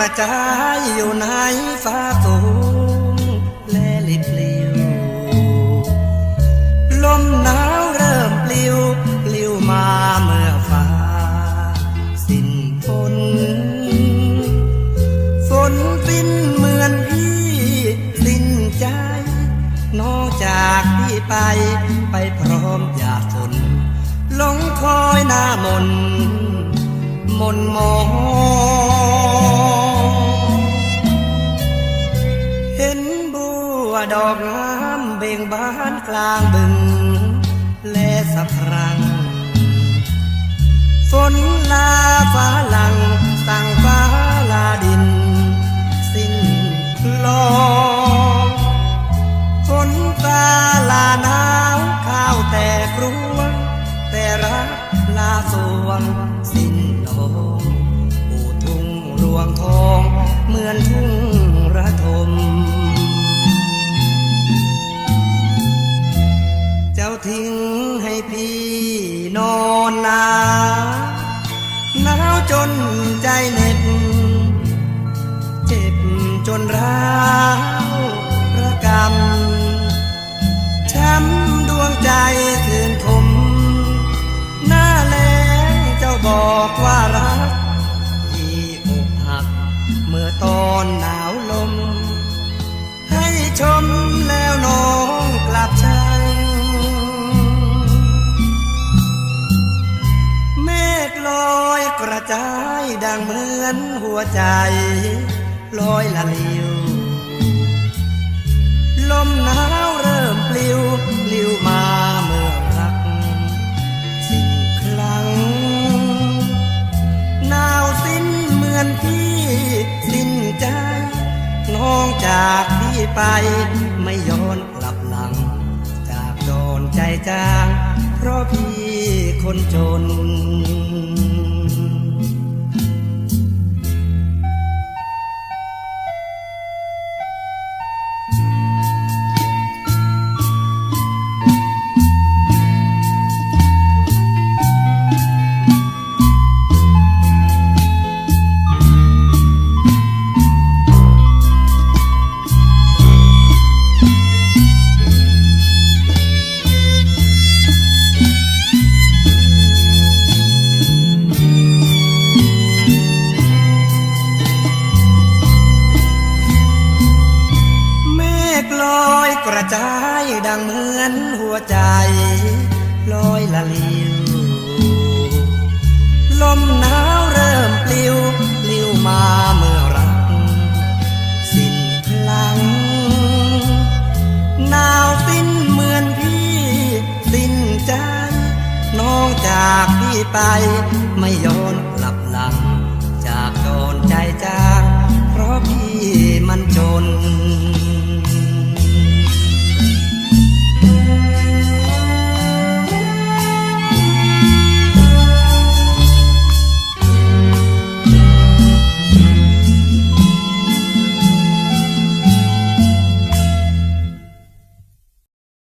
ระจายอยู่ในฟ้าสูงและลิบลิวลมหนาวเริ่มปลิวปลิวมาเมื่อฟ้า สิ้นฝนฝนฟินเหมือนพี่ สิ้นใจ นอกจากพี่ไป ไปพร้อมหยาดฝนลงคอยหน้ามน มนมอง ดอกงามเบ่งบานกลางบึง และสะพรังฝนลาฟ้าหลัง สั่งฟ้าลาดิน สิ้นลองฝนฟ้าลาหนาวข้าวแต่กรวงแต่รักลาสวง สิ้นลงปูทุ่งรวงทอง เหมือนทุ่งระทม หนาวหนาวจนใจเหน็บเจ็บจนร้าวระกำช้ำดวงใจคืนคมหน้าแลเจ้าบอกว่ารักที่อกหัก เมื่อตอนหนาวลม ให้ชมแล้วน้องกลับชัง ดังเหมือนหัวใจลอยละลิว ลมหนาวเริ่มปลิวปลิวมาเมื่อรัก สิ้นคลังหนาวสิ้นเหมือนพี่สิ้นใจ น้องจากพี่ไปไม่ย้อนกลับหลัง จากโดนใจจาง เพราะพี่คนจน อยกระจดังเหมือนหัวใจลอยละลิวลมหนาวเริ่มปลิวปลิวมาเมื่อรัก สิ้นพลัง หนาวสิ้นเหมือนพี่ สิ้นใจ น้องจากพี่ไป ไม่ย้อนกลับหลัง จากโดนใจจาง